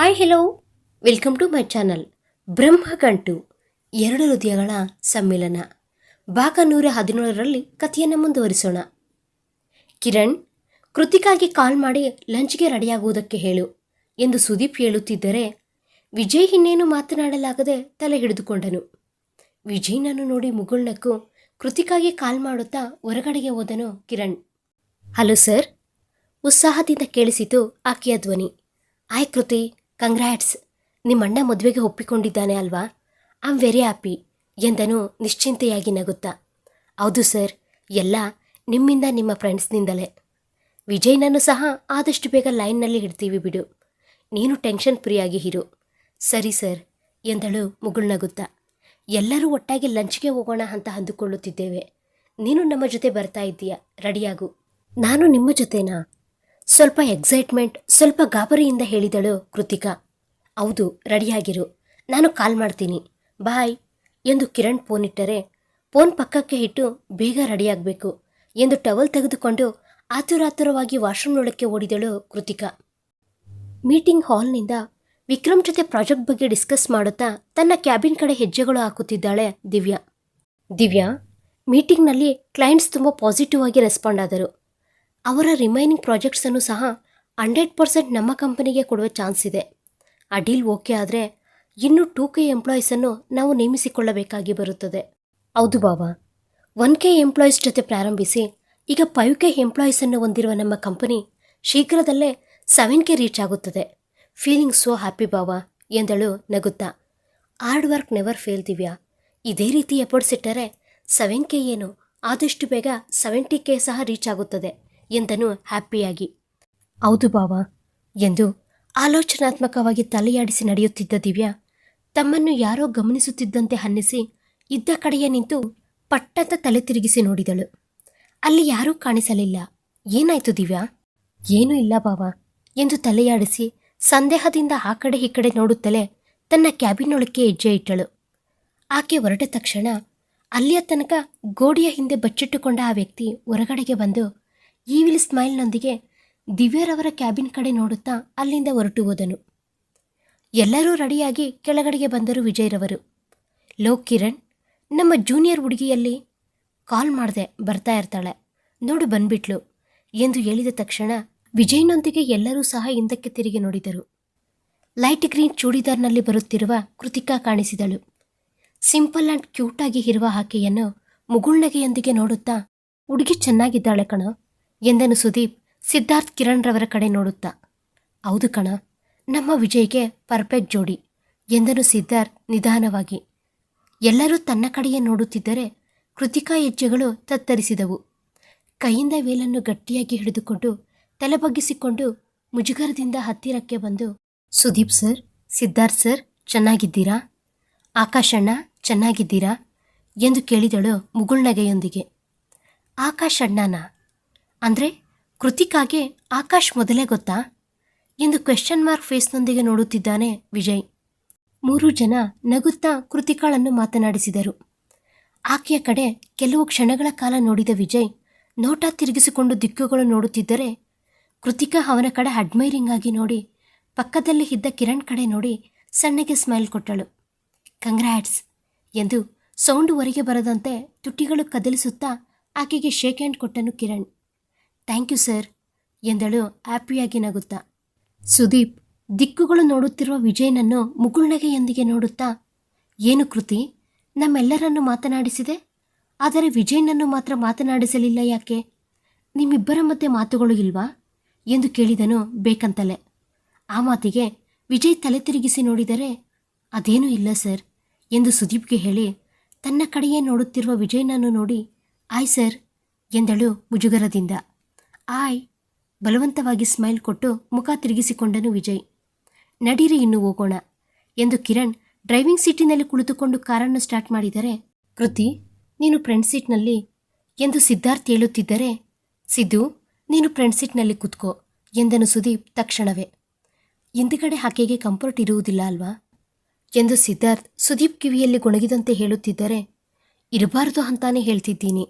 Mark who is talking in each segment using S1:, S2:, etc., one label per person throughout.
S1: Hi hello welcome to my channel Brahmagantu ಎರಡು ಹೃದಯಗಳ ಸಮ್ಮಿಲನ. ಭಾಗ ನೂರ ಹದಿನೇಳರಲ್ಲಿ ಕಥೆಯನ್ನು ಮುಂದುವರಿಸೋಣ. ಕಿರಣ್, ಕೃತಿಕಾಗಿ ಕಾಲ್ ಮಾಡಿ ಲಂಚ್ಗೆ ರೆಡಿಯಾಗುವುದಕ್ಕೆ ಹೇಳು ಎಂದು ಸುದೀಪ್ ಹೇಳುತ್ತಿದ್ದರೆ, ವಿಜಯ್ ಇನ್ನೇನು ಮಾತನಾಡಲಾಗದೆ ತಲೆ ಹಿಡಿದುಕೊಂಡನು. ವಿಜಯ್ನನ್ನು ನೋಡಿ ಮುಗುಳ್ನಕ್ಕೂ ಕೃತಿಕಾಗಿ ಕಾಲ್ ಮಾಡುತ್ತಾ ಹೊರಗಡೆಗೆ ಹೋದನು ಕಿರಣ್. ಹಲೋ ಸರ್, ಉತ್ಸಾಹದಿಂದ ಕೇಳಿಸಿತು ಆಕೆಯ ಧ್ವನಿ. ಆಯ್ ಕೃತಿ ಕಂಗ್ರ್ಯಾಟ್ಸ್ ನಿಮ್ಮಣ್ಣ ಮದುವೆಗೆ ಒಪ್ಪಿಕೊಂಡಿದ್ದಾನೆ ಅಲ್ವಾ? ಐ ಆಮ್ ವೆರಿ ಹ್ಯಾಪಿ ಎಂದನು ನಿಶ್ಚಿಂತೆಯಾಗಿ ನಗುತ್ತಾ. ಹೌದು ಸರ್, ಎಲ್ಲ ನಿಮ್ಮಿಂದ ನಿಮ್ಮ ಫ್ರೆಂಡ್ಸ್ನಿಂದಲೇ ವಿಜಯ್ನನ್ನು ಸಹ ಆದಷ್ಟು ಬೇಗ ಲೈನ್ನಲ್ಲಿ ಇಡ್ತೀವಿ ಬಿಡು. ನೀನು ಟೆನ್ಷನ್ ಫ್ರೀಯಾಗಿ ಇರು. ಸರಿ ಸರ್, ಎಂದಳು ಮುಗುಳ್ನಗುತ್ತಾ ಎಲ್ಲರೂ ಒಟ್ಟಾಗಿ ಲಂಚ್ಗೆ ಹೋಗೋಣ ಅಂತ ಅಂದುಕೊಳ್ಳುತ್ತಿದ್ದೇವೆ. ನೀನು ನಮ್ಮ ಜೊತೆ ಬರ್ತಾ ಇದ್ದೀಯ? ರೆಡಿಯಾಗು ನಾನು ನಿಮ್ಮ ಜೊತೆನಾ? ಸ್ವಲ್ಪ ಎಕ್ಸೈಟ್ಮೆಂಟ್ ಸ್ವಲ್ಪ ಗಾಬರಿಯಿಂದ ಹೇಳಿದಳು ಕೃತಿಕಾ. ಹೌದು, ರೆಡಿಯಾಗಿರು. ನಾನು ಕಾಲ್ ಮಾಡ್ತೀನಿ. ಬಾಯ್, ಎಂದು ಕಿರಣ್ ಫೋನ್ ಇಟ್ಟರೆ. ಫೋನ್ ಪಕ್ಕಕ್ಕೆ ಇಟ್ಟು ಬೇಗ ರೆಡಿಯಾಗಬೇಕು ಎಂದು ಟವಲ್ ತೆಗೆದುಕೊಂಡು ಆತುರಾತುರವಾಗಿ ವಾಶ್ರೂಮ್ನೊಳಕ್ಕೆ ಓಡಿದಳು ಕೃತಿಕಾ. ಮೀಟಿಂಗ್ ಹಾಲ್ನಿಂದ ವಿಕ್ರಮ್ ಜೊತೆ ಪ್ರಾಜೆಕ್ಟ್ ಬಗ್ಗೆ ಡಿಸ್ಕಸ್ ಮಾಡುತ್ತಾ ತನ್ನ ಕ್ಯಾಬಿನ್ ಕಡೆ ಹೆಜ್ಜೆಗಳು ಹಾಕುತ್ತಿದ್ದಾಳೆ ದಿವ್ಯಾ. ದಿವ್ಯಾ, ಮೀಟಿಂಗ್ನಲ್ಲಿ ಕ್ಲೈಂಟ್ಸ್ ತುಂಬ ಪಾಸಿಟಿವ್ ಆಗಿ ರೆಸ್ಪಾಂಡ್ ಆದರು. ಅವರ ರಿಮೈನಿಂಗ್ ಪ್ರಾಜೆಕ್ಟ್ಸನ್ನು ಸಹ ಹಂಡ್ರೆಡ್ ಪರ್ಸೆಂಟ್ ನಮ್ಮ ಕಂಪನಿಗೆ ಕೊಡುವ ಚಾನ್ಸ್ ಇದೆ. ಆ ಡೀಲ್ ಓಕೆ ಆದರೆ ಇನ್ನು ಟೂ ಕೆ ಎಂಪ್ಲಾಯೀಸನ್ನು ನಾವು ನೇಮಿಸಿಕೊಳ್ಳಬೇಕಾಗಿ ಬರುತ್ತದೆ. ಹೌದು ಬಾಬಾ ಒನ್ ಕೆ ಎಂಪ್ಲಾಯೀಸ್ ಜೊತೆ ಪ್ರಾರಂಭಿಸಿ ಈಗ ಫೈವ್ ಕೆ ಎಂಪ್ಲಾಯೀಸನ್ನು ಹೊಂದಿರುವ ನಮ್ಮ ಕಂಪನಿ ಶೀಘ್ರದಲ್ಲೇ ಸೆವೆನ್ ಕೆ ರೀಚ್ ಆಗುತ್ತದೆ. ಫೀಲಿಂಗ್ ಸೋ ಹ್ಯಾಪಿ ಬಾವ ಎಂದಳು ನಗುತ್ತಾ. Hard work never fail Divya. ಇದೇ ರೀತಿ ಎಫರ್ಟ್ಸ್ ಇಟ್ಟರೆ ಸೆವೆನ್ ಕೆ ಏನು ಆದಷ್ಟು ಬೇಗ ಸೆವೆಂಟಿ ಕೆ ಸಹ ರೀಚ್ ಆಗುತ್ತದೆ. ಎಂದನು ಹ್ಯಾಪಿಯಾಗಿ. ಹೌದು ಬಾವ, ಎಂದು ಆಲೋಚನಾತ್ಮಕವಾಗಿ ತಲೆಯಾಡಿಸಿ ನಡೆಯುತ್ತಿದ್ದ ದಿವ್ಯಾ ತಮ್ಮನ್ನು ಯಾರೋ ಗಮನಿಸುತ್ತಿದ್ದಂತೆ ಅನ್ನಿಸಿ ಇದ್ದ ಕಡೆಯ ನಿಂತು ಪಟ್ಟಂತ ತಲೆ ತಿರುಗಿಸಿ ನೋಡಿದಳು. ಅಲ್ಲಿ ಯಾರೂ ಕಾಣಿಸಲಿಲ್ಲ. ಏನಾಯ್ತು ದಿವ್ಯಾ? ಏನೂ ಇಲ್ಲ ಬಾವ, ಎಂದು ತಲೆಯಾಡಿಸಿ ಸಂದೇಹದಿಂದ ಆ ಕಡೆ ಈ ಕಡೆ ನೋಡುತ್ತಲೇ ತನ್ನ ಕ್ಯಾಬಿನೊಳಕ್ಕೆ ಹೆಜ್ಜೆ ಇಟ್ಟಳು. ಆಕೆ ಹೊರಟ ತಕ್ಷಣ ಅಲ್ಲಿಯ ತನಕ ಗೋಡೆಯ ಹಿಂದೆ ಬಚ್ಚಿಟ್ಟುಕೊಂಡ ಆ ವ್ಯಕ್ತಿ ಹೊರಗಡೆಗೆ ಬಂದು ಈವಿಲ್ ಸ್ಮೈಲ್ನೊಂದಿಗೆ ದಿವ್ಯರವರ ಕ್ಯಾಬಿನ್ ಕಡೆ ನೋಡುತ್ತಾ ಅಲ್ಲಿಂದ ಹೊರಟು ಹೋದನು. ಎಲ್ಲರೂ ರೆಡಿಯಾಗಿ ಕೆಳಗಡೆಗೆ ಬಂದರು ವಿಜಯ್ರವರು. ಲೋಕ್ ಕಿರಣ್, ನಮ್ಮ ಜೂನಿಯರ್ ಹುಡುಗಿಯಲ್ಲಿ ಕಾಲ್ ಮಾಡಿದೆ ಬರ್ತಾ ಇರ್ತಾಳೆ. ನೋಡು ಬಂದ್ಬಿಟ್ಲು ಎಂದು ಹೇಳಿದ ತಕ್ಷಣ ವಿಜಯ್ನೊಂದಿಗೆ ಎಲ್ಲರೂ ಸಹ ಹಿಂದಕ್ಕೆ ತಿರುಗಿ ನೋಡಿದರು. ಲೈಟ್ ಗ್ರೀನ್ ಚೂಡಿದಾರ್ನಲ್ಲಿ ಬರುತ್ತಿರುವ ಕೃತಿಕಾ ಕಾಣಿಸಿದಳು. ಸಿಂಪಲ್ ಆ್ಯಂಡ್ ಕ್ಯೂಟಾಗಿ ಇರುವ ಆಕೆಯನ್ನು ಮುಗುಳ್ನಗೆಯೊಂದಿಗೆ ನೋಡುತ್ತಾ, ಹುಡುಗಿ ಚೆನ್ನಾಗಿದ್ದಾಳೆ ಕಣ. ಎಂದನು ಸುದೀಪ್ ಸಿದ್ಧಾರ್ಥ್ ಕಿರಣ್ ರವರ ಕಡೆ ನೋಡುತ್ತಾ. ಹೌದು ಕಣ, ನಮ್ಮ ವಿಜಯ್ಗೆ ಪರ್ಫೆಕ್ಟ್ ಜೋಡಿ ಎಂದನು ಸಿದ್ಧಾರ್ಥ್ ನಿಧಾನವಾಗಿ. ಎಲ್ಲರೂ ತನ್ನ ಕಡೆಯೇ ನೋಡುತ್ತಿದ್ದರೆ ಕೃತಿಕಾ ಹೆಜ್ಜೆಗಳು ತತ್ತರಿಸಿದವು. ಕೈಯಿಂದ ವೇಲನ್ನು ಗಟ್ಟಿಯಾಗಿ ಹಿಡಿದುಕೊಂಡು ತಲೆಬಗ್ಗಿಸಿಕೊಂಡು ಮುಜುಗರದಿಂದ ಹತ್ತಿರಕ್ಕೆ ಬಂದು, ಸುದೀಪ್ ಸರ್, ಸಿದ್ಧಾರ್ಥ್ ಸರ್, ಚೆನ್ನಾಗಿದ್ದೀರಾ? ಆಕಾಶಣ್ಣ, ಚೆನ್ನಾಗಿದ್ದೀರಾ? ಎಂದು ಕೇಳಿದಳು ಮುಗುಳ್ನಗೆಯೊಂದಿಗೆ. ಆಕಾಶ್ ಅಣ್ಣನ ಅಂದರೆ ಕೃತಿಕಾಗೆ ಆಕಾಶ್ ಮೊದಲೇ ಗೊತ್ತಾ? ಎಂದು ಕ್ವೆಶ್ಚನ್ ಮಾರ್ಕ್ ಫೇಸ್ನೊಂದಿಗೆ ನೋಡುತ್ತಿದ್ದಾನೆ ವಿಜಯ್. ಮೂರು ಜನ ನಗುತ್ತಾ ಕೃತಿಕಾಳನ್ನು ಮಾತನಾಡಿಸಿದರು. ಆಕೆಯ ಕಡೆ ಕೆಲವು ಕ್ಷಣಗಳ ಕಾಲ ನೋಡಿದ ವಿಜಯ್ ನೋಟ ತಿರುಗಿಸಿಕೊಂಡು ದಿಕ್ಕುಗಳು ನೋಡುತ್ತಿದ್ದರೆ ಕೃತಿಕಾ ಅವನ ಕಡೆ ಅಡ್ಮೈರಿಂಗ್ ಆಗಿ ನೋಡಿ, ಪಕ್ಕದಲ್ಲಿ ಇದ್ದ ಕಿರಣ್ ಕಡೆ ನೋಡಿ ಸಣ್ಣಗೆ ಸ್ಮೈಲ್ ಕೊಟ್ಟಳು. ಕಂಗ್ರಾಟ್ಸ್ ಎಂದು ಸೌಂಡ್ ಹೊರಗೆ ಬರದಂತೆ ತುಟಿಗಳು ಕದಲಿಸುತ್ತಾ ಆಕೆಗೆ ಶೇಕ್ ಹ್ಯಾಂಡ್ ಕೊಟ್ಟನು ಕಿರಣ್. ಥ್ಯಾಂಕ್ ಯು ಸರ್ ಎಂದಳು ಹ್ಯಾಪಿಯಾಗಿ ನಗುತ್ತಾ. ಸುದೀಪ್, ದಿಕ್ಕುಗಳು ನೋಡುತ್ತಿರುವ ವಿಜಯನನ್ನು ಮುಗುಳ್ನಗೆಯೊಂದಿಗೆ ನೋಡುತ್ತಾ, ಏನು ಕೃತಿ, ನಮ್ಮೆಲ್ಲರನ್ನು ಮಾತನಾಡಿಸಿದೆ? ಆದರೆ ವಿಜಯನನ್ನು ಮಾತ್ರ ಮಾತನಾಡಿಸಲಿಲ್ಲ ಯಾಕೆ? ನಿಮ್ಮಿಬ್ಬರ ಮಧ್ಯೆ ಮಾತುಗಳು ಇಲ್ವಾ? ಎಂದು ಕೇಳಿದನು ಬೇಕಂತಲೇ. ಆ ಮಾತಿಗೆ ವಿಜಯ್ ತಲೆ ತಿರುಗಿಸಿ ನೋಡಿದರೆ, ಅದೇನೂ ಇಲ್ಲ ಸರ್ ಎಂದು ಸುದೀಪ್ಗೆ ಹೇಳಿ, ತನ್ನ ಕಡೆಯೇ ನೋಡುತ್ತಿರುವ ವಿಜಯನನ್ನು ನೋಡಿ, ಆಯ್ ಸರ್ ಎಂದಳು ಮುಜುಗರದಿಂದ. ಆಯ್, ಬಲವಂತವಾಗಿ ಸ್ಮೈಲ್ ಕೊಟ್ಟು ಮುಖ ತಿರುಗಿಸಿಕೊಂಡನು ವಿಜಯ್. ನಡೀರಿ ಇನ್ನು ಹೋಗೋಣ ಎಂದು ಕಿರಣ್ ಡ್ರೈವಿಂಗ್ ಸೀಟಿನಲ್ಲಿ ಕುಳಿತುಕೊಂಡು ಕಾರನ್ನು ಸ್ಟಾರ್ಟ್ ಮಾಡಿದರೆ, ಕೃತಿ, ನೀನು ಫ್ರಂಟ್ ಸೀಟ್ನಲ್ಲಿ ಎಂದು ಸಿದ್ಧಾರ್ಥ್ ಹೇಳುತ್ತಿದ್ದರೆ, ಸಿದ್ದು, ನೀನು ಫ್ರಂಟ್ ಸೀಟ್ನಲ್ಲಿ ಕೂತ್ಕೋ ಎಂದನು ಸುದೀಪ್ ತಕ್ಷಣವೇ. ಹಿಂದುಗಡೆ ಆಕೆಗೆ ಕಂಫರ್ಟ್ ಇರುವುದಿಲ್ಲ ಅಲ್ವಾ? ಎಂದು ಸಿದ್ಧಾರ್ಥ್ ಸುದೀಪ್ ಕಿವಿಯಲ್ಲಿ ಗೊಣಗಿದಂತೆ ಹೇಳುತ್ತಿದ್ದರೆ, ಇರಬಾರದು ಅಂತಾನೆ ಹೇಳ್ತಿದ್ದೀನಿ.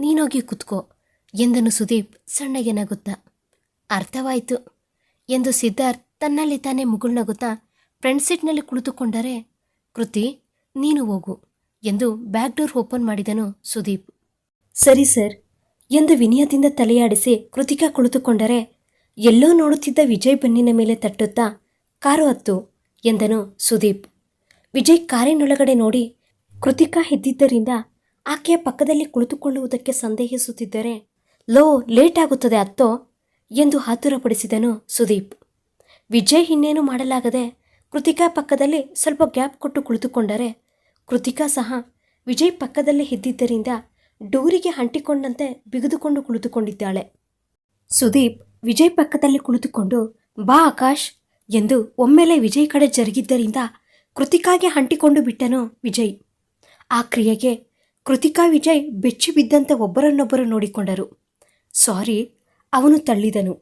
S1: ನೀನೋಗಿ ಕುತ್ಕೋ. ಎಂದನು ಸುದೀಪ್ ಸಣ್ಣಗೆ ನಗುತ್ತಾ. ಅರ್ಥವಾಯಿತು. ಎಂದು ಸಿದ್ಧಾರ್ಥ್ ತನ್ನಲ್ಲಿ ತಾನೇ ಮುಗುಳ್ನಗುತ್ತಾ ಫ್ರಂಟ್ ಸೀಟ್ನಲ್ಲಿ ಕುಳಿತುಕೊಂಡರೆ, ಕೃತಿ, ನೀನು ಹೋಗು ಎಂದು ಬ್ಯಾಕ್ ಡೋರ್ ಓಪನ್ ಮಾಡಿದನು ಸುದೀಪ್. ಸರಿ ಸರ್ ಎಂದು ವಿನಯದಿಂದ ತಲೆಯಾಡಿಸಿ ಕೃತಿಕಾ ಕುಳಿತುಕೊಂಡರೆ, ಎಲ್ಲೋ ನೋಡುತ್ತಿದ್ದ ವಿಜಯ್ ಬೆನ್ನಿನ ಮೇಲೆ ತಟ್ಟುತ್ತಾ ಕಾರು ಹತ್ತು ಎಂದನು ಸುದೀಪ್. ವಿಜಯ್ ಕಾರಿನೊಳಗಡೆ ನೋಡಿ ಕೃತಿಕಾ ಎದ್ದಿದ್ದರಿಂದ ಆಕೆಯ ಪಕ್ಕದಲ್ಲಿ ಕುಳಿತುಕೊಳ್ಳುವುದಕ್ಕೆ ಸಂದೇಹಿಸುತ್ತಿದ್ದರೆ ಲೋ, ಲೇಟ್ ಆಗುತ್ತದೆ ಅತ್ತೋ ಎಂದು ಆತುರಪಡಿಸಿದನು ಸುದೀಪ್. ವಿಜಯ್ ಇನ್ನೇನು ಮಾಡಲಾಗದೆ ಕೃತಿಕಾ ಪಕ್ಕದಲ್ಲಿ ಸ್ವಲ್ಪ ಗ್ಯಾಪ್ ಕೊಟ್ಟು ಕುಳಿತುಕೊಂಡರೆ ಕೃತಿಕಾ ಸಹ ವಿಜಯ್ ಪಕ್ಕದಲ್ಲೇ ಇದ್ದಿದ್ದರಿಂದ ಡೂರಿಗೆ ಅಂಟಿಕೊಂಡಂತೆ ಬಿಗಿದುಕೊಂಡು ಕುಳಿತುಕೊಂಡಿದ್ದಾಳೆ. ಸುದೀಪ್ ವಿಜಯ್ ಪಕ್ಕದಲ್ಲಿ ಕುಳಿತುಕೊಂಡು, ಬಾ ಆಕಾಶ್ ಎಂದು ಒಮ್ಮೆಲೆ ವಿಜಯ್ ಕಡೆ ಜರುಗಿದ್ದರಿಂದ ಕೃತಿಕಾಗೆ ಅಂಟಿಕೊಂಡು ಬಿಟ್ಟನು ವಿಜಯ್. ಆ ಕ್ರಿಯೆಗೆ ಕೃತಿಕಾ ವಿಜಯ್ ಬೆಚ್ಚಿ ಬಿದ್ದಂತೆ ಒಬ್ಬರನ್ನೊಬ್ಬರು ನೋಡಿಕೊಂಡರು. ಸಾರಿ, ಅವನು ತಳ್ಳಿದನು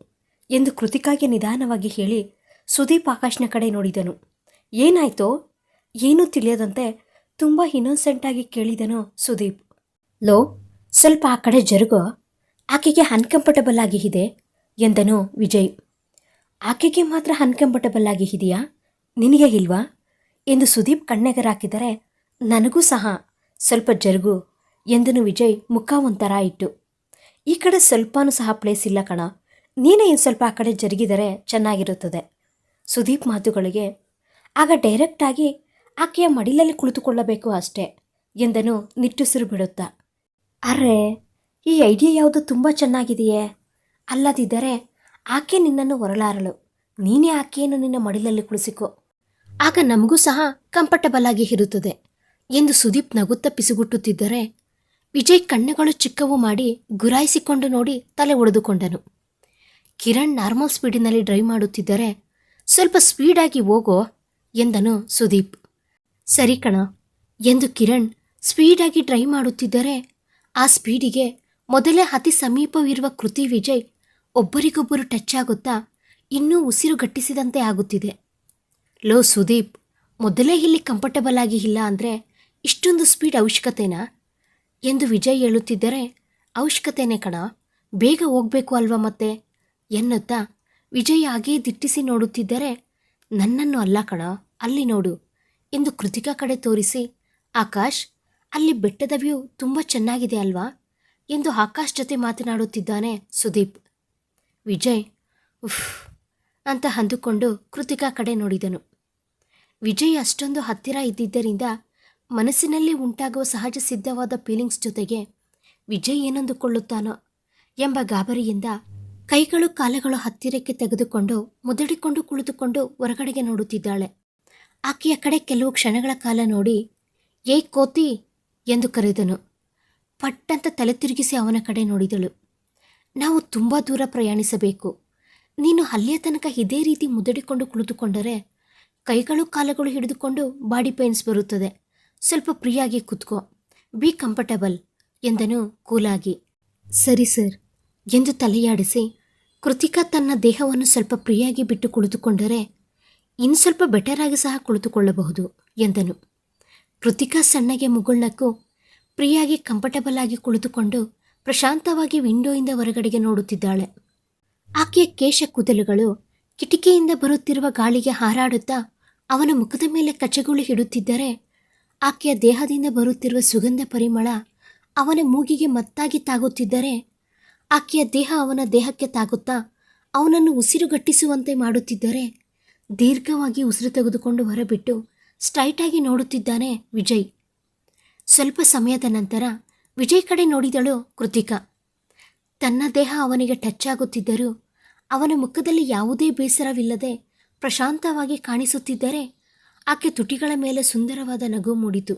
S1: ಎಂದು ಕೃತಿಕಾಗೆ ನಿಧಾನವಾಗಿ ಹೇಳಿ ಸುದೀಪ್ ಆಕಾಶ್ನ ಕಡೆ ನೋಡಿದನು. ಏನಾಯ್ತೋ? ಏನೂ ತಿಳಿಯದಂತೆ ತುಂಬ ಇನ್ನೋಸೆಂಟಾಗಿ ಕೇಳಿದನು ಸುದೀಪ್. ಲೋ, ಸ್ವಲ್ಪ ಆ ಕಡೆ ಜರುಗೋ. ಆಕೆಗೆ ಅನ್ಕಂಫರ್ಟಬಲ್ ಆಗಿ ಇದೆ ಎಂದನು ವಿಜಯ್. ಆಕೆಗೆ ಮಾತ್ರ ಅನ್ಕಂಫರ್ಟಬಲ್ ಆಗಿ ಇದೆಯಾ? ನಿನಗೆ ಇಲ್ವಾ? ಎಂದು ಸುದೀಪ್ ಕಣ್ಣೆಗರಾಕಿದರೆ ನನಗೂ ಸಹ ಸ್ವಲ್ಪ ಜರುಗು ಎಂದನು ವಿಜಯ್ ಮುಖ ಒಂಥರ ಇಟ್ಟು. ಈ ಕಡೆ ಸ್ವಲ್ಪನೂ ಸಹ ಪ್ಲೇಸ್ ಇಲ್ಲ ಕಣ. ನೀನೇ ಇನ್ನು ಸ್ವಲ್ಪ ಆ ಕಡೆ ಜರುಗಿದರೆ ಚೆನ್ನಾಗಿರುತ್ತದೆ. ಸುದೀಪ್ ಮಾತುಗಳಿಗೆ, ಆಗ ಡೈರೆಕ್ಟಾಗಿ ಆಕೆಯ ಮಡಿಲಲ್ಲಿ ಕುಳಿತುಕೊಳ್ಳಬೇಕು ಅಷ್ಟೇ, ಎಂದನು ನಿಟ್ಟುಸಿರು ಬಿಡುತ್ತಾ. ಅರೆ, ಈ ಐಡಿಯಾ ಯಾವುದು ತುಂಬ ಚೆನ್ನಾಗಿದೆಯೇ. ಅಲ್ಲದಿದ್ದರೆ ಆಕೆ ನಿನ್ನನ್ನು ಹೊರಲಾರಳು. ನೀನೇ ಆಕೆಯನ್ನು ನಿನ್ನ ಮಡಿಲಲ್ಲಿ ಕುಳಿಸಿಕೊ. ಆಗ ನಮಗೂ ಸಹ ಕಂಫರ್ಟಬಲ್ ಆಗಿ ಇರುತ್ತದೆ, ಎಂದು ಸುದೀಪ್ ನಗುತ್ತಾ ಪಿಸುಗುಟ್ಟುತ್ತಿದ್ದರೆ ವಿಜಯ್ ಕಣ್ಣುಗಳು ಚಿಕ್ಕವು ಮಾಡಿ ಗುರಾಯಿಸಿಕೊಂಡು ನೋಡಿ ತಲೆ ಒಡೆದುಕೊಂಡನು. ಕಿರಣ್ ನಾರ್ಮಲ್ ಸ್ಪೀಡಿನಲ್ಲಿ ಡ್ರೈವ್ ಮಾಡುತ್ತಿದ್ದರೆ ಸ್ವಲ್ಪ ಸ್ಪೀಡಾಗಿ ಹೋಗೋ ಎಂದನು ಸುದೀಪ್. ಸರಿ ಕಣ, ಎಂದು ಕಿರಣ್ ಸ್ಪೀಡಾಗಿ ಡ್ರೈವ್ ಮಾಡುತ್ತಿದ್ದರೆ ಆ ಸ್ಪೀಡಿಗೆ ಮೊದಲೇ ಅತಿ ಸಮೀಪವಿರುವ ಕೃತಿ ವಿಜಯ್ ಒಬ್ಬರಿಗೊಬ್ಬರು ಟಚ್ ಆಗುತ್ತಾ ಇನ್ನೂ ಉಸಿರು ಗಟ್ಟಿಸಿದಂತೆ ಆಗುತ್ತಿದೆ. ಲೋ ಸುದೀಪ್, ಮೊದಲೇ ಇಲ್ಲಿ ಕಂಫರ್ಟಬಲ್ ಆಗಿ ಇಲ್ಲ ಅಂದರೆ ಇಷ್ಟೊಂದು ಸ್ಪೀಡ್ ಅವಶ್ಯಕತೆನಾ? ಎಂದು ವಿಜಯ್ ಹೇಳುತ್ತಿದ್ದರೆ, ಅವಶ್ಯಕತೆನೇ ಕಣ, ಬೇಗ ಹೋಗ್ಬೇಕು ಅಲ್ವಾ ಮತ್ತೆ? ಎನ್ನುತ್ತಾ ವಿಜಯ್ ಹಾಗೇ ದಿಟ್ಟಿಸಿ ನೋಡುತ್ತಿದ್ದರೆ, ನನ್ನನ್ನು ಅಲ್ಲ ಕಣ, ಅಲ್ಲಿ ನೋಡು, ಎಂದು ಕೃತಿಕಾ ಕಡೆ ತೋರಿಸಿ, ಆಕಾಶ್, ಅಲ್ಲಿ ಬೆಟ್ಟದ ವ್ಯೂ ತುಂಬ ಚೆನ್ನಾಗಿದೆ ಅಲ್ವಾ? ಎಂದು ಆಕಾಶ್ ಜೊತೆ ಮಾತನಾಡುತ್ತಿದ್ದಾನೆ ಸುದೀಪ್. ವಿಜಯ್, ಉಫ್, ಅಂತ ಅಂದುಕೊಂಡು ಕೃತಿಕಾ ಕಡೆ ನೋಡಿದನು. ವಿಜಯ್ ಅಷ್ಟೊಂದು ಹತ್ತಿರ ಇದ್ದಿದ್ದರಿಂದ ಮನಸ್ಸಿನಲ್ಲಿ ಉಂಟಾಗುವ ಸಹಜ ಸಿದ್ಧವಾದ ಫೀಲಿಂಗ್ಸ್ ಜೊತೆಗೆ ವಿಜಯ್ ಏನಂದುಕೊಳ್ಳುತ್ತಾನೋ ಎಂಬ ಗಾಬರಿಯಿಂದ ಕೈಗಳು ಕಾಲುಗಳು ಹತ್ತಿರಕ್ಕೆ ತೆಗೆದುಕೊಂಡು ಮುದಡಿಕೊಂಡು ಕುಳಿತುಕೊಂಡು ಹೊರಗಡೆಗೆ ನೋಡುತ್ತಿದ್ದಾಳೆ. ಆಕೆಯ ಕಡೆ ಕೆಲವು ಕ್ಷಣಗಳ ಕಾಲ ನೋಡಿ ಏ ಕೋತಿ! ಎಂದು ಕರೆದನು. ಪಟ್ಟಂತ ತಲೆ ತಿರುಗಿಸಿ ಅವನ ಕಡೆ ನೋಡಿದಳು. ನಾವು ತುಂಬ ದೂರ ಪ್ರಯಾಣಿಸಬೇಕು. ನೀನು ಅಲ್ಲಿಯ ತನಕ ಇದೇ ರೀತಿ ಮುದಡಿಕೊಂಡು ಕುಳಿತುಕೊಂಡರೆ ಕೈಗಳು ಕಾಲುಗಳು ಹಿಡಿದುಕೊಂಡು ಬಾಡಿ ಪೇನ್ಸ್ ಬರುತ್ತದೆ. ಸ್ವಲ್ಪ ಪ್ರಿಯಾಗಿ ಕುತ್ಕೋ. ಬಿ ಕಂಫರ್ಟಬಲ್ ಎಂದನು ಕೂಲಾಗಿ. ಸರಿ ಸರ್, ಎಂದು ತಲೆಯಾಡಿಸಿ. ಕೃತಿಕಾ ತನ್ನ ದೇಹವನ್ನು ಸ್ವಲ್ಪ ಪ್ರಿಯಾಗಿ ಬಿಟ್ಟು ಕುಳಿತುಕೊಂಡರೆ, ಇನ್ನು ಸ್ವಲ್ಪ ಬೆಟರಾಗಿ ಸಹ ಕುಳಿತುಕೊಳ್ಳಬಹುದು, ಎಂದನು. ಕೃತಿಕಾ ಸಣ್ಣಗೆ ಮುಗುಳ್ನಕ್ಕೂ ಪ್ರಿಯಾಗಿ ಕಂಫರ್ಟಬಲ್ ಆಗಿ ಕುಳಿತುಕೊಂಡು ಪ್ರಶಾಂತವಾಗಿ ವಿಂಡೋಯಿಂದ ಹೊರಗಡೆಗೆ ನೋಡುತ್ತಿದ್ದಾಳೆ. ಆಕೆಯ ಕೇಶ ಕೂದಲುಗಳು ಕಿಟಕಿಯಿಂದ ಬರುತ್ತಿರುವ ಗಾಳಿಗೆ ಹಾರಾಡುತ್ತಾ ಅವನ ಮುಖದ ಮೇಲೆ ಕಚ್ಚಗುಳಿ ಹಿಡುತ್ತಿದ್ದರೆ ಆಕೆಯ ದೇಹದಿಂದ ಬರುತ್ತಿರುವ ಸುಗಂಧ ಪರಿಮಳ ಅವನ ಮೂಗಿಗೆ ಮತ್ತಾಗಿ ತಾಗುತ್ತಿದ್ದರೆ ಆಕೆಯ ದೇಹ ಅವನ ದೇಹಕ್ಕೆ ತಾಗುತ್ತಾ ಅವನನ್ನು ಉಸಿರುಗಟ್ಟಿಸುವಂತೆ ಮಾಡುತ್ತಿದ್ದರೆ ದೀರ್ಘವಾಗಿ ಉಸಿರು ತೆಗೆದುಕೊಂಡು ಹೊರಬಿಟ್ಟು ಸ್ಟ್ರೈಟಾಗಿ ನೋಡುತ್ತಿದ್ದಾನೆ ವಿಜಯ್. ಸ್ವಲ್ಪ ಸಮಯದ ನಂತರ ವಿಜಯ್ ಕಡೆ ನೋಡಿದಳು ಕೃತಿಕಾ. ತನ್ನ ದೇಹ ಅವನಿಗೆ ಟಚ್ ಆಗುತ್ತಿದ್ದರೂ ಅವನ ಮುಖದಲ್ಲಿ ಯಾವುದೇ ಬೇಸರವಿಲ್ಲದೆ ಪ್ರಶಾಂತವಾಗಿ ಕಾಣಿಸುತ್ತಿದ್ದರೆ ಆಕೆ ತುಟಿಗಳ ಮೇಲೆ ಸುಂದರವಾದ ನಗು ಮೂಡಿತು.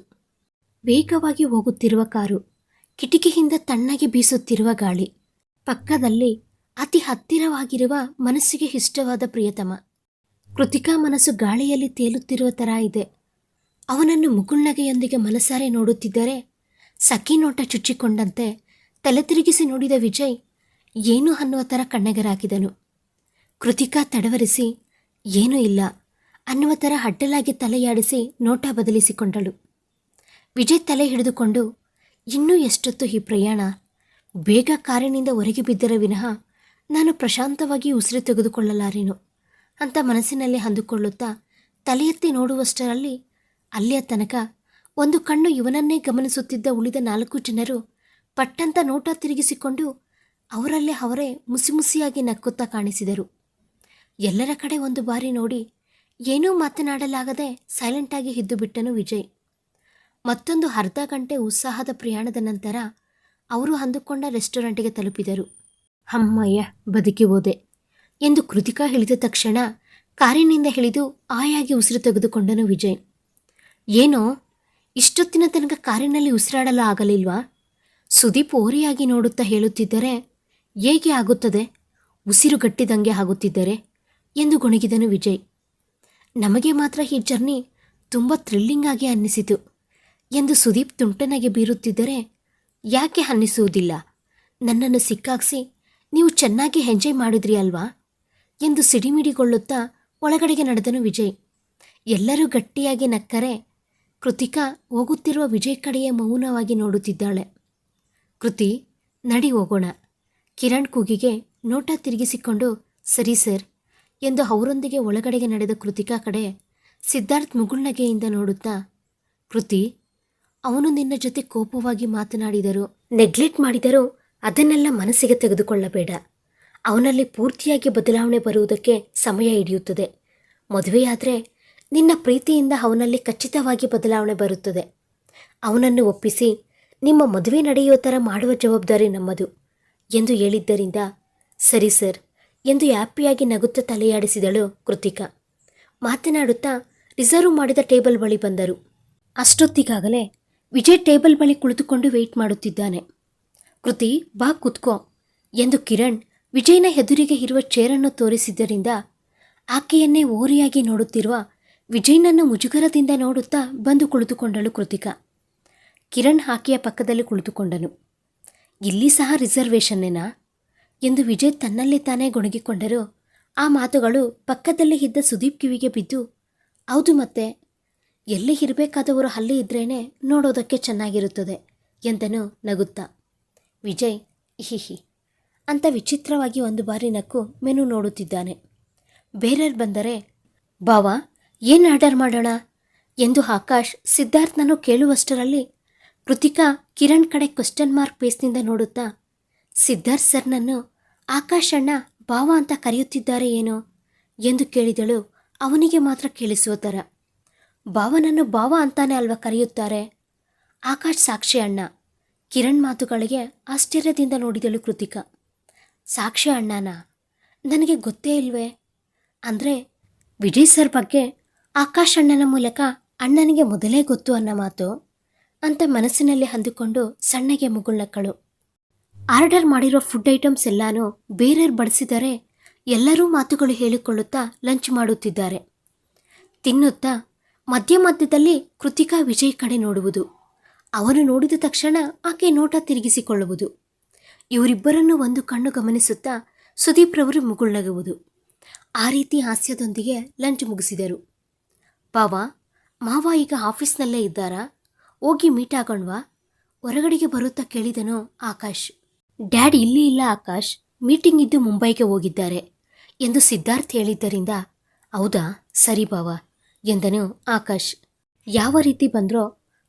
S1: ವೇಗವಾಗಿ ಹೋಗುತ್ತಿರುವ ಕಾರು, ಕಿಟಕಿಯಿಂದ ತಣ್ಣಗೆ ಬೀಸುತ್ತಿರುವ ಗಾಳಿ, ಪಕ್ಕದಲ್ಲಿ ಅತಿ ಹತ್ತಿರವಾಗಿರುವ ಮನಸ್ಸಿಗೆ ಇಷ್ಟವಾದ ಪ್ರಿಯತಮ. ಕೃತಿಕಾ ಮನಸ್ಸು ಗಾಳಿಯಲ್ಲಿ ತೇಲುತ್ತಿರುವ ಥರ ಇದೆ. ಅವನನ್ನು ಮುಗುಳ್ನಗೆಯೊಂದಿಗೆ ಮನಸಾರೆ ನೋಡುತ್ತಿದ್ದರೆ ಸಖಿ ನೋಟ ಚುಚ್ಚಿಕೊಂಡಂತೆ ತಲೆ ತಿರುಗಿಸಿ ನೋಡಿದ ವಿಜಯ್ ಏನು ಅನ್ನುವ ಥರ ಕಣ್ಣೆಗರಾಕಿದನು ಕೃತಿಕಾ ತಡವರಿಸಿ, ಏನೂ ಇಲ್ಲ ಅನ್ನುವ ಥರ ಅಡ್ಡಲಾಗಿ ತಲೆಯಾಡಿಸಿ ನೋಟ ಬದಲಿಸಿಕೊಂಡಳು. ವಿಜಯ್ ತಲೆ ಹಿಡಿದುಕೊಂಡು, ಇನ್ನೂ ಎಷ್ಟೊತ್ತು ಈ ಪ್ರಯಾಣ? ಬೇಗ ಕಾರಿನಿಂದ ಹೊರಗೆ ಬಿದ್ದರ ವಿನಃ ನಾನು ಪ್ರಶಾಂತವಾಗಿ ಉಸಿರು ತೆಗೆದುಕೊಳ್ಳಲಾರೇನು? ಅಂತ ಮನಸ್ಸಿನಲ್ಲಿ ಅಂದುಕೊಳ್ಳುತ್ತಾ ತಲೆಯೆತ್ತಿ ನೋಡುವಷ್ಟರಲ್ಲಿ ಅಲ್ಲಿಯ ತನಕ ಒಂದು ಕಣ್ಣು ಇವನನ್ನೇ ಗಮನಿಸುತ್ತಿದ್ದ ಉಳಿದ ನಾಲ್ಕು ಜನರು ಪಟ್ಟಂತ ನೋಟ ತಿರುಗಿಸಿಕೊಂಡು ಅವರಲ್ಲೇ ಅವರೇ ಮುಸಿಮುಸಿಯಾಗಿ ನಕ್ಕುತ್ತಾ ಕಾಣಿಸಿದರು. ಎಲ್ಲರ ಕಡೆ ಒಂದು ಬಾರಿ ನೋಡಿ ಏನೂ ಮಾತನಾಡಲಾಗದೆ ಸೈಲೆಂಟಾಗಿ ಇದ್ದು ಬಿಟ್ಟನು ವಿಜಯ್. ಮತ್ತೊಂದು ಅರ್ಧ ಗಂಟೆ ಉತ್ಸಾಹದ ಪ್ರಯಾಣದ ನಂತರ ಅವರು ಅಂದುಕೊಂಡ ರೆಸ್ಟೋರೆಂಟ್ಗೆ ತಲುಪಿದರು. ಅಮ್ಮಯ್ಯ, ಬದುಕಿ ಹೋದೆ ಎಂದು ಕೃತಿಕಾ ಹೇಳಿದ ತಕ್ಷಣ ಕಾರಿನಿಂದ ಇಳಿದು ಆಯಾಗಿ ಉಸಿರು ತೆಗೆದುಕೊಂಡನು ವಿಜಯ್. ಏನೋ, ಇಷ್ಟೊತ್ತಿನ ತನಕ ಕಾರಿನಲ್ಲಿ ಉಸಿರಾಡಲು ಆಗಲಿಲ್ವಾ? ಸುದೀಪ್ ಓರೆಯಾಗಿ ನೋಡುತ್ತಾ ಹೇಳುತ್ತಿದ್ದರೆ ಹೇಗೆ ಆಗುತ್ತದೆ? ಉಸಿರು ಗಟ್ಟಿದಂಗೆ ಆಗುತ್ತಿದ್ದರೆ? ಎಂದು ಗೊಣಗಿದನು ವಿಜಯ್. ನಮಗೆ ಮಾತ್ರ ಈ ಜರ್ನಿ ತುಂಬ ಥ್ರಿಲ್ಲಿಂಗ್ ಆಗಿ ಅನ್ನಿಸಿತು. ಎಂದು ಸುದೀಪ್ ತುಂಟನಾಗಿ ಬೀರುತ್ತಿದ್ದರೆ ಯಾಕೆ ಅನ್ನಿಸುವುದಿಲ್ಲ? ನನ್ನನ್ನು ಸಿಕ್ಕಾಕ್ಸಿ ನೀವು ಚೆನ್ನಾಗಿ ಎಂಜಾಯ್ ಮಾಡಿದ್ರಿ ಅಲ್ವಾ? ಎಂದು ಸಿಡಿಮಿಡಿಗೊಳ್ಳುತ್ತಾ ಒಳಗಡೆಗೆ ನಡೆದನು ವಿಜಯ್. ಎಲ್ಲರೂ ಗಟ್ಟಿಯಾಗಿ ನಕ್ಕರೆ ಕೃತಿಕಾ ಹೋಗುತ್ತಿರುವ ವಿಜಯ್ ಕಡೆಯೇ ಮೌನವಾಗಿ ನೋಡುತ್ತಿದ್ದಾಳೆ. ಕೃತಿ, ನಡಿ ಹೋಗೋಣ. ಕಿರಣ್ ಕೂಗಿಗೆ ನೋಟ ತಿರುಗಿಸಿಕೊಂಡು, ಸರಿ ಸರ್. ಎಂದು ಅವರೊಂದಿಗೆ ಒಳಗಡೆಗೆ ನಡೆದ ಕೃತಿಕಾ ಕಡೆ ಸಿದ್ಧಾರ್ಥ್ ಮುಗುಳ್ನಗೆಯಿಂದ ನೋಡುತ್ತಾ, ಕೃತಿ, ಅವನು ನಿನ್ನ ಜೊತೆ ಕೋಪವಾಗಿ ಮಾತನಾಡಿದರು, ನೆಗ್ಲೆಕ್ಟ್ ಮಾಡಿದರೂ ಅದನ್ನೆಲ್ಲ ಮನಸ್ಸಿಗೆ ತೆಗೆದುಕೊಳ್ಳಬೇಡ. ಅವನಲ್ಲಿ ಪೂರ್ತಿಯಾಗಿ ಬದಲಾವಣೆ ಬರುವುದಕ್ಕೆ ಸಮಯ ಹಿಡಿಯುತ್ತದೆ. ಮದುವೆಯಾದರೆ ನಿನ್ನ ಪ್ರೀತಿಯಿಂದ ಅವನಲ್ಲಿ ಖಚಿತವಾಗಿ ಬದಲಾವಣೆ ಬರುತ್ತದೆ. ಅವನನ್ನು ಒಪ್ಪಿಸಿ, ನಿಮ್ಮ ಮದುವೆ ನಡೆಯುವ ಥರ ಮಾಡುವ ಜವಾಬ್ದಾರಿ ನಮ್ಮದು ಎಂದು ಹೇಳಿದ್ದರಿಂದ, ಸರಿ ಸರ್ ಎಂದು ಹ್ಯಾಪಿಯಾಗಿ ನಗುತ್ತಾ ತಲೆಯಾಡಿಸಿದಳು ಕೃತಿಕಾ. ಮಾತನಾಡುತ್ತಾ ರಿಸರ್ವ್ ಮಾಡಿದ ಟೇಬಲ್ ಬಳಿ ಬಂದರು. ಅಷ್ಟೊತ್ತಿಗಾಗಲೇ ವಿಜಯ್ ಟೇಬಲ್ ಬಳಿ ಕುಳಿತುಕೊಂಡು ವೆಯ್ಟ್ ಮಾಡುತ್ತಿದ್ದಾನೆ. ಕೃತಿ, ಬಾ ಕುತ್ಕೋ ಎಂದು ಕಿರಣ್ ವಿಜಯ್ನ ಎದುರಿಗೆ ಇರುವ ಚೇರನ್ನು ತೋರಿಸಿದ್ದರಿಂದ ಆಕೆಯನ್ನೇ ಓರಿಯಾಗಿ ನೋಡುತ್ತಿರುವ ವಿಜಯ್ನನ್ನು ಮುಜುಗರದಿಂದ ನೋಡುತ್ತಾ ಬಂದು ಕುಳಿತುಕೊಂಡಳು ಕೃತಿಕಾ. ಕಿರಣ್ ಆಕೆಯ ಪಕ್ಕದಲ್ಲಿ ಕುಳಿತುಕೊಂಡನು. ಇಲ್ಲಿ ಸಹ ರಿಸರ್ವೇಷನ್ನೇನಾ? ಎಂದು ವಿಜಯ್ ತನ್ನಲ್ಲೇ ತಾನೇ ಗೊಣಗಿಕೊಂಡರು. ಆ ಮಾತುಗಳು ಪಕ್ಕದಲ್ಲಿ ಇದ್ದ ಸುದೀಪ್ ಕಿವಿಗೆ ಬಿದ್ದು, ಹೌದು ಮತ್ತೆ, ಎಲ್ಲಿ ಇರಬೇಕಾದವರು ಅಲ್ಲಿ ಇದ್ರೇನೆ ನೋಡೋದಕ್ಕೆ ಚೆನ್ನಾಗಿರುತ್ತದೆ, ಎಂದನು ನಗುತ್ತಾ. ವಿಜಯ್ ಹಿಹಿ ಅಂತ ವಿಚಿತ್ರವಾಗಿ ಒಂದು ಬಾರಿ ನಕ್ಕು ಮೆನು ನೋಡುತ್ತಿದ್ದಾನೆ. ಬೇರೆಯವ್ರು ಬಂದರೆ, ಬಾವಾ, ಏನು ಆರ್ಡರ್ ಮಾಡೋಣ? ಎಂದು ಆಕಾಶ್ ಸಿದ್ಧಾರ್ಥನನ್ನು ಕೇಳುವಷ್ಟರಲ್ಲಿ ಕೃತಿಕಾ ಕಿರಣ್ ಕಡೆ ಕ್ವಶನ್ ಮಾರ್ಕ್ ಪೇಸ್ನಿಂದ ನೋಡುತ್ತಾ ಸಿದ್ಧಾರ್ಥ್ ಸರ್ನನ್ನು ಆಕಾಶಣ್ಣ ಬಾವ ಅಂತ ಕರೆಯುತ್ತಿದ್ದಾರೆ ಏನು ಎಂದು ಕೇಳಿದಳು ಅವನಿಗೆ ಮಾತ್ರ ಕೇಳಿಸುವ ಥರ ಭಾವನನ್ನು ಭಾವ ಅಂತಾನೆ ಅಲ್ವಾ ಕರೆಯುತ್ತಾರೆ? ಆಕಾಶ್ ಸಾಕ್ಷಿ ಅಣ್ಣ. ಕಿರಣ್ ಮಾತುಗಳಿಗೆ ಆಶ್ಚರ್ಯದಿಂದ ನೋಡಿದಳು ಕೃತಿಕಾ. ಸಾಕ್ಷಿ ಅಣ್ಣನ? ನನಗೆ ಗೊತ್ತೇ ಇಲ್ವೇ? ಅಂದರೆ ವಿಜಯ್ ಸರ್ ಬಗ್ಗೆ ಆಕಾಶ್ ಅಣ್ಣನ ಮೂಲಕ ಅಣ್ಣನಿಗೆ ಮೊದಲೇ ಗೊತ್ತು ಅನ್ನೋ ಮಾತು ಅಂತ ಮನಸ್ಸಿನಲ್ಲಿ ಅಂದುಕೊಂಡು ಸಣ್ಣಗೆ ಮುಗುಳ್ನಕ್ಕಳು. ಆರ್ಡರ್ ಮಾಡಿರೋ ಫುಡ್ ಐಟಮ್ಸ್ ಎಲ್ಲಾನು ಬೇರೆಯವ್ರು ಬಡಿಸಿದರೆ. ಎಲ್ಲರೂ ಮಾತುಗಳು ಹೇಳಿಕೊಳ್ಳುತ್ತಾ ಲಂಚ್ ಮಾಡುತ್ತಿದ್ದಾರೆ. ತಿನ್ನುತ್ತಾ ಮಧ್ಯ ಮಧ್ಯದಲ್ಲಿ ಕೃತಿಕಾ ವಿಜಯ್ ಕಡೆ ನೋಡುವುದು. ಅವನು ನೋಡಿದ ತಕ್ಷಣ ಆಕೆ ನೋಟ ತಿರುಗಿಸಿಕೊಳ್ಳುವುದು. ಇವರಿಬ್ಬರನ್ನು ಒಂದು ಕಣ್ಣು ಗಮನಿಸುತ್ತಾ ಸುದೀಪ್ ರವರು ಮುಗುಳ್ನಗುವುದು ಆ ರೀತಿ ಹಾಸ್ಯದೊಂದಿಗೆ ಲಂಚ್ ಮುಗಿಸಿದರು. ಪಾವ, ಮಾವ ಈಗ ಆಫೀಸ್ನಲ್ಲೇ ಇದ್ದಾರಾ? ಹೋಗಿ ಮೀಟ್ ಆಗೋಣವಾ? ಹೊರಗಡೆಗೆ ಬರುತ್ತಾ ಕೇಳಿದನು ಆಕಾಶ್. ಡ್ಯಾಡ್ ಇಲ್ಲಿ ಇಲ್ಲ ಆಕಾಶ್. ಮೀಟಿಂಗ್ ಇದ್ದು ಮುಂಬೈಗೆ ಹೋಗಿದ್ದಾರೆ ಎಂದು ಸಿದ್ಧಾರ್ಥ್ ಹೇಳಿದ್ದರಿಂದ, ಹೌದಾ? ಸರಿ ಬಾವ, ಎಂದನು ಆಕಾಶ್. ಯಾವ ರೀತಿ ಬಂದರೋ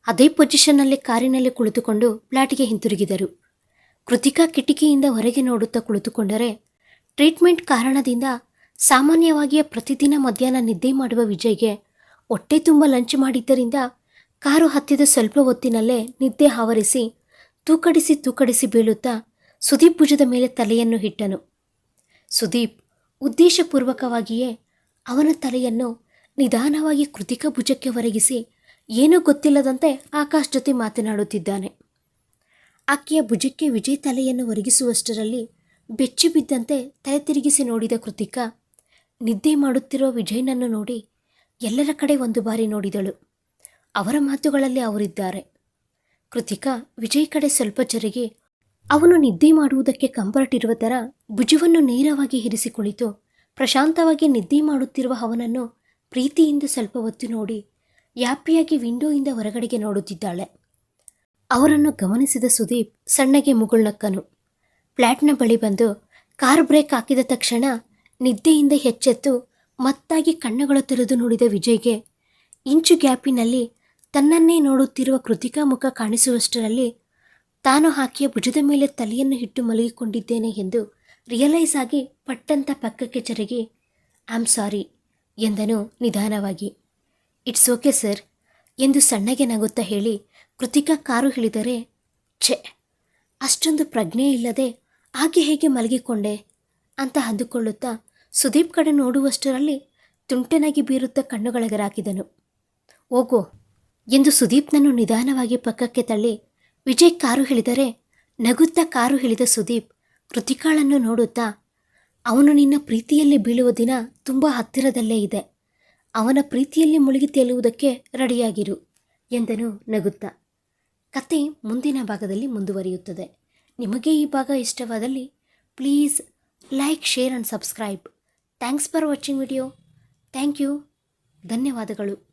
S1: ಅದೇ ಪೊಸಿಷನ್ನಲ್ಲಿ ಕಾರಿನಲ್ಲಿ ಕುಳಿತುಕೊಂಡು ಫ್ಲಾಟಿಗೆ ಹಿಂತಿರುಗಿದರು. ಕೃತಿಕಾ ಕಿಟಕಿಯಿಂದ ಹೊರಗೆ ನೋಡುತ್ತಾ ಕುಳಿತುಕೊಂಡರೆ, ಟ್ರೀಟ್ಮೆಂಟ್ ಕಾರಣದಿಂದ ಸಾಮಾನ್ಯವಾಗಿಯೇ ಪ್ರತಿದಿನ ಮಧ್ಯಾಹ್ನ ನಿದ್ದೆ ಮಾಡುವ ವಿಜಯ್ಗೆ ಹೊಟ್ಟೆ ತುಂಬ ಲಂಚ್ ಮಾಡಿದ್ದರಿಂದ ಕಾರು ಹತ್ತಿದ ಸ್ವಲ್ಪ ಹೊತ್ತಿನಲ್ಲೇ ನಿದ್ದೆ ಆವರಿಸಿ ತೂಕಡಿಸಿ ತೂಕಡಿಸಿ ಬೀಳುತ್ತಾ ಸುದೀಪ್ ಭುಜದ ಮೇಲೆ ತಲೆಯನ್ನು ಹಿಟ್ಟನು. ಸುದೀಪ್ ಉದ್ದೇಶಪೂರ್ವಕವಾಗಿಯೇ ಅವನ ತಲೆಯನ್ನು ನಿಧಾನವಾಗಿ ಕೃತಿಕ ಭುಜಕ್ಕೆ ಒರಗಿಸಿ, ಏನೂ ಗೊತ್ತಿಲ್ಲದಂತೆ ಆಕಾಶ್ ಜೊತೆ ಮಾತನಾಡುತ್ತಿದ್ದಾನೆ. ಆಕೆಯ ಭುಜಕ್ಕೆ ವಿಜಯ್ ತಲೆಯನ್ನು ಒರಗಿಸುವಷ್ಟರಲ್ಲಿ ಬೆಚ್ಚಿ ಬಿದ್ದಂತೆ ತಲೆ ತಿರುಗಿಸಿ ನೋಡಿದ ಕೃತಿಕ, ನಿದ್ದೆ ಮಾಡುತ್ತಿರೋ ವಿಜಯ್ನನ್ನು ನೋಡಿ ಎಲ್ಲರ ಕಡೆ ಒಂದು ಬಾರಿ ನೋಡಿದಳು. ಅವರ ಮಾತುಗಳಲ್ಲಿ ಅವರಿದ್ದಾರೆ. ಕೃತಿಕಾ, ವಿಜಯ್ ಕಡೆ ಸ್ವಲ್ಪ ಜರುಗಿ ಅವನು ನಿದ್ದೆ ಮಾಡುವುದಕ್ಕೆ ಕಂಫರ್ಟ್ ಇರುವ ಥರ ಭುಜವನ್ನು ನೇರವಾಗಿ ಇರಿಸಿ ಕುಳಿತು ಪ್ರಶಾಂತವಾಗಿ ನಿದ್ದೆ ಮಾಡುತ್ತಿರುವ ಅವನನ್ನು ಪ್ರೀತಿಯಿಂದ ಸ್ವಲ್ಪ ಹೊತ್ತು ನೋಡಿ ಯಾಪಿಯಾಗಿ ವಿಂಡೋಯಿಂದ ಹೊರಗಡೆಗೆ ನೋಡುತ್ತಿದ್ದಾಳೆ. ಅವರನ್ನು ಗಮನಿಸಿದ ಸುದೀಪ್ ಸಣ್ಣಗೆ ಮುಗುಳ್ನಕ್ಕನು. ಫ್ಲ್ಯಾಟ್ನ ಬಳಿ ಬಂದು ಕಾರ್ ಬ್ರೇಕ್ ಹಾಕಿದ ತಕ್ಷಣ ನಿದ್ದೆಯಿಂದ ಹೆಚ್ಚೆತ್ತು ಮತ್ತಾಗಿ ಕಣ್ಣುಗಳು ತೆರೆದು ನೋಡಿದ ವಿಜಯ್ಗೆ ಇಂಚು ಗ್ಯಾಪಿನಲ್ಲಿ ತನ್ನನ್ನೇ ನೋಡುತ್ತಿರುವ ಕೃತಿಕಾ ಮುಖ ಕಾಣಿಸುವಷ್ಟರಲ್ಲಿ ತಾನು ಹಾಕಿಯ ಭುಜದ ಮೇಲೆ ತಲೆಯನ್ನು ಹಿಟ್ಟು ಮಲಗಿಕೊಂಡಿದ್ದೇನೆ ಎಂದು ರಿಯಲೈಸ್ ಆಗಿ ಪಟ್ಟಂತ ಪಕ್ಕಕ್ಕೆ ಜರುಗಿ ಆಮ್ ಸಾರಿ ಎಂದನು ನಿಧಾನವಾಗಿ. ಇಟ್ಸ್ ಓಕೆ ಸರ್ ಎಂದು ಸಣ್ಣಗೆ ನಗುತ್ತಾ ಹೇಳಿ ಕೃತಿಕಾ ಕಾರು ಇಳಿದರೆ ಛೆ, ಅಷ್ಟೊಂದು ಪ್ರಜ್ಞೆ ಇಲ್ಲದೆ ಹಾಗೆ ಹೇಗೆ ಮಲಗಿಕೊಂಡೆ? ಅಂತ ಅಂದುಕೊಳ್ಳುತ್ತಾ ಸುದೀಪ್ ಕಡೆ ನೋಡುವಷ್ಟರಲ್ಲಿ ತುಂಟನಾಗಿ ಬೀರುತ್ತಾ ಕಣ್ಣುಗಳಗರಾಕಿದನು ಓಗೋ ಎಂದು ಸುದೀಪ್ನನ್ನು ನಿಧಾನವಾಗಿ ಪಕ್ಕಕ್ಕೆ ತಳ್ಳಿ ವಿಜಯ್ ಕಾರು ಹೇಳಿದರೆ ನಗುತ್ತಾ ಕಾರು ಹೇಳಿದ ಸುದೀಪ್ ಕೃತಿಕಾಳನ್ನು ನೋಡುತ್ತಾ, ಅವನು ನಿನ್ನ ಪ್ರೀತಿಯಲ್ಲಿ ಬೀಳುವ ದಿನ ತುಂಬ ಹತ್ತಿರದಲ್ಲೇ ಇದೆ. ಅವನ ಪ್ರೀತಿಯಲ್ಲಿ ಮುಳುಗಿ ತೇಲುವುದಕ್ಕೆ ರೆಡಿಯಾಗಿರು ಎಂದನು ನಗುತ್ತಾ. ಕತೆ ಮುಂದಿನ ಭಾಗದಲ್ಲಿ ಮುಂದುವರಿಯುತ್ತದೆ. ನಿಮಗೆ ಈ ಭಾಗ ಇಷ್ಟವಾದಲ್ಲಿ please like, share and subscribe. Thanks for watching video. Thank you. ಧನ್ಯವಾದಗಳು.